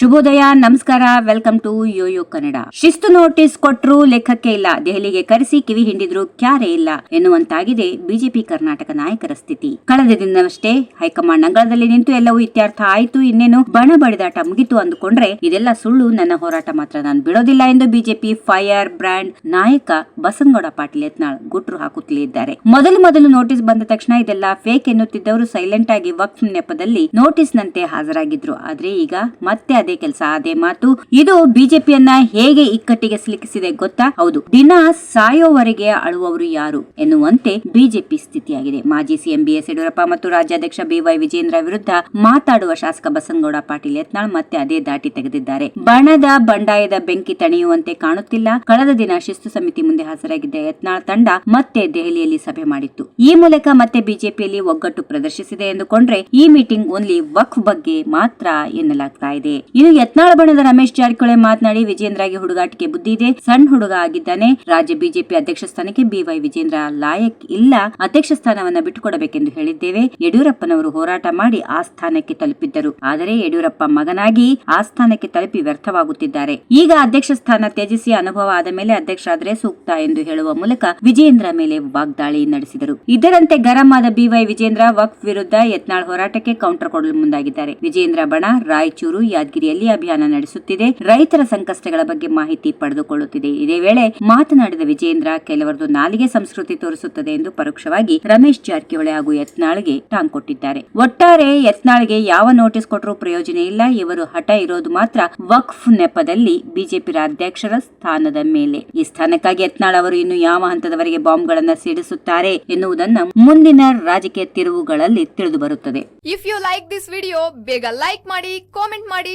ಶುಭೋದಯ, ನಮಸ್ಕಾರ, welcome to Yoyo Kannada. ಶಿಸ್ತು ನೋಟಿಸ್ ಕೊಟ್ಟರು ಲೆಕ್ಕಕ್ಕೆ ಇಲ್ಲ, ದೆಹಲಿಗೆ ಕರೆಸಿ ಕಿವಿ ಹಿಂಡಿದ್ರು ಕ್ಯಾರೆ ಇಲ್ಲ ಎನ್ನುವಂತಾಗಿದೆ ಬಿಜೆಪಿ ಕರ್ನಾಟಕ ನಾಯಕರ ಸ್ಥಿತಿ. ಕಳೆದ ದಿನವಷ್ಟೇ ಹೈಕಮಾಂಡ್ ಅಂಗಳದಲ್ಲಿ ನಿಂತು ಎಲ್ಲವೂ ಇತ್ಯರ್ಥ ಆಯ್ತು, ಇನ್ನೇನು ಬಣ ಬಡಿದಾಟ ಮುಗಿತು ಅಂದುಕೊಂಡ್ರೆ ಇದೆಲ್ಲ ಸುಳ್ಳು, ನನ್ನ ಹೋರಾಟ ಮಾತ್ರ ನಾನು ಬಿಡೋದಿಲ್ಲ ಎಂದು ಬಿಜೆಪಿ ಫೈರ್ ಬ್ರ್ಯಾಂಡ್ ನಾಯಕ ಬಸನಗೌಡ ಪಾಟೀಲ್ ಯತ್ನಾಳ್ ಗುಟ್ರು ಹಾಕುತ್ತಲೇ ಇದ್ದಾರೆ ಮೊದಲು ಮೊದಲು ನೋಟಿಸ್ ಬಂದ ತಕ್ಷಣ ಇದೆಲ್ಲ ಫೇಕ್ ಎನ್ನುತ್ತಿದ್ದವರು ಸೈಲೆಂಟ್ ಆಗಿ ವಕ್ಫ್ ನೆಪದಲ್ಲಿ ನೋಟಿಸ್ ನಂತೆ ಹಾಜರಾಗಿದ್ರು. ಆದ್ರೆ ಈಗ ಮತ್ತೆ ಅದೇ ಕೆಲಸ, ಅದೇ ಮಾತು. ಇದು ಬಿಜೆಪಿಯನ್ನ ಹೇಗೆ ಇಕ್ಕಟ್ಟಿಗೆ ಸಿಲುಕಿಸಿದೆ ಗೊತ್ತಾ? ಹೌದು, ದಿನ ಸಾಯೋವರೆಗೆ ಅಳುವವರು ಯಾರು ಎನ್ನುವಂತೆ ಬಿಜೆಪಿ ಸ್ಥಿತಿಯಾಗಿದೆ. ಮಾಜಿ ಸಿಎಂ ಬಿಎಸ್ ಯಡಿಯೂರಪ್ಪ ಮತ್ತು ರಾಜ್ಯಾಧ್ಯಕ್ಷ ಬಿವೈ ವಿಜೇಂದ್ರ ವಿರುದ್ಧ ಮಾತಾಡುವ ಶಾಸಕ ಬಸನಗೌಡ, ಪಾಟೀಲ್ ಯತ್ನಾಳ್ ಮತ್ತೆ ಅದೇ ದಾಟಿ ತೆಗೆದಿದ್ದಾರೆ. ಬಣದ ಬಂಡಾಯದ ಬೆಂಕಿ ತಣಿಯುವಂತೆ ಕಾಣುತ್ತಿಲ್ಲ. ಕಳೆದ ದಿನ ಶಿಸ್ತು ಸಮಿತಿ ಮುಂದೆ ಹಾಜರಾಗಿದ್ದ ಯತ್ನಾಳ್ ತಂಡ ಮತ್ತೆ ದೆಹಲಿಯಲ್ಲಿ ಸಭೆ ಮಾಡಿತ್ತು. ಈ ಮೂಲಕ ಮತ್ತೆ ಬಿಜೆಪಿಯಲ್ಲಿ ಒಗ್ಗಟ್ಟು ಪ್ರದರ್ಶಿಸಿದೆ ಎಂದುಕೊಂಡ್ರೆ ಈ ಮೀಟಿಂಗ್ ಓನ್ಲಿ ವಕ್ಫ್ ಬಗ್ಗೆ ಮಾತ್ರ ಎನ್ನಲಾಗ್ತಾ ಇದೆ. ಇನ್ನು ಯತ್ನಾಳ ಬಣದ ರಮೇಶ್ ಜಾರಕಿಹೊಳಿ ಮಾತನಾಡಿ ವಿಜೇಂದ್ರಗೆ ಹುಡುಗಾಟಿಕೆ ಬುದ್ಧಿ ಇದೆ. ಸಣ್ಣ ಹುಡುಗ ಆಗಿದ್ದಾನೆ. ರಾಜ್ಯ ಬಿಜೆಪಿ ಅಧ್ಯಕ್ಷ ಸ್ಥಾನಕ್ಕೆ ಬಿವೈ ವಿಜೇಂದ್ರ ಲಾಯಕ್ ಇಲ್ಲ. ಅಧ್ಯಕ್ಷ ಸ್ಥಾನವನ್ನ ಬಿಟ್ಟುಕೊಡಬೇಕೆಂದು ಹೇಳಿದ್ದೇವೆ. ಯಡಿಯೂರಪ್ಪನವರು ಹೋರಾಟ ಮಾಡಿ ಆ ಸ್ಥಾನಕ್ಕೆ ತಲುಪಿದ್ದರು. ಆದರೆ ಯಡಿಯೂರಪ್ಪ ಮಗನಾಗಿ ಆ ಸ್ಥಾನಕ್ಕೆ ತಲುಪಿ ವ್ಯರ್ಥವಾಗುತ್ತಿದ್ದಾರೆ. ಈಗ ಅಧ್ಯಕ್ಷ ಸ್ಥಾನ ತ್ಯಜಿಸಿ ಅನುಭವ ಆದ ಮೇಲೆ ಅಧ್ಯಕ್ಷರಾದರೆ ಸೂಕ್ತ ಎಂದು ಹೇಳುವ ಮೂಲಕ ವಿಜೇಂದ್ರ ಮೇಲೆ ವಾಗ್ದಾಳಿ ನಡೆಸಿದರು. ಇದರಂತೆ ಗರಂ ಆದ ಬಿವೈ ವಿಜೇಂದ್ರ ವಕ್ಫ್ ವಿರುದ್ಧ ಯತ್ನಾಳ್ ಹೋರಾಟಕ್ಕೆ ಕೌಂಟರ್ ಕೊಡಲು ಮುಂದಾಗಿದ್ದಾರೆ. ವಿಜೇಂದ್ರ ಬಣ ರಾಯಚೂರು ಯಾದಗಿರಿಯಲ್ಲಿ ಅಭಿಯಾನ ನಡೆಸುತ್ತಿದೆ. ರೈತರ ಸಂಕಷ್ಟಗಳ ಬಗ್ಗೆ ಮಾಹಿತಿ ಪಡೆದುಕೊಳ್ಳುತ್ತಿದೆ. ಇದೇ ವೇಳೆ ಮಾತನಾಡಿದ ವಿಜೇಂದ್ರ, ಕೆಲವರದು ನಾಲಿಗೆ ಸಂಸ್ಕೃತಿ ತೋರಿಸುತ್ತದೆ ಎಂದು ಪರೋಕ್ಷವಾಗಿ ರಮೇಶ್ ಜಾರಕಿಹೊಳಿ ಹಾಗೂ ಯತ್ನಾಳ್ಗೆ ಟಾಂಗ್ ಕೊಟ್ಟಿದ್ದಾರೆ. ಒಟ್ಟಾರೆ ಯತ್ನಾಳ್ಗೆ ಯಾವ ನೋಟಿಸ್ ಕೊಟ್ಟರೂ ಪ್ರಯೋಜನ ಇಲ್ಲ. ಇವರು ಹಠ ಇರೋದು ಮಾತ್ರ ವಕ್ಫ್ ನೆಪದಲ್ಲಿ ಬಿಜೆಪಿ ರಾಜ್ಯಾಧ್ಯಕ್ಷರ ಸ್ಥಾನದ ಮೇಲೆ. ಈ ಸ್ಥಾನಕ್ಕಾಗಿ ಯತ್ನಾಳ್ ಅವರು ಇನ್ನು ಯಾವ ಹಂತದವರೆಗೆ ಬಾಂಬ್ಗಳನ್ನು ಸಿಡಿಸುತ್ತಾರೆ ಎನ್ನುವುದನ್ನು ಮುಂದಿನ ರಾಜಕೀಯ ತಿರುವುಗಳಲ್ಲಿ ತಿಳಿದು ಬರುತ್ತದೆ. If you like this video ಬೇಗ ಲೈಕ್ ಮಾಡಿ ಕಾಮೆಂಟ್ ಮಾಡಿ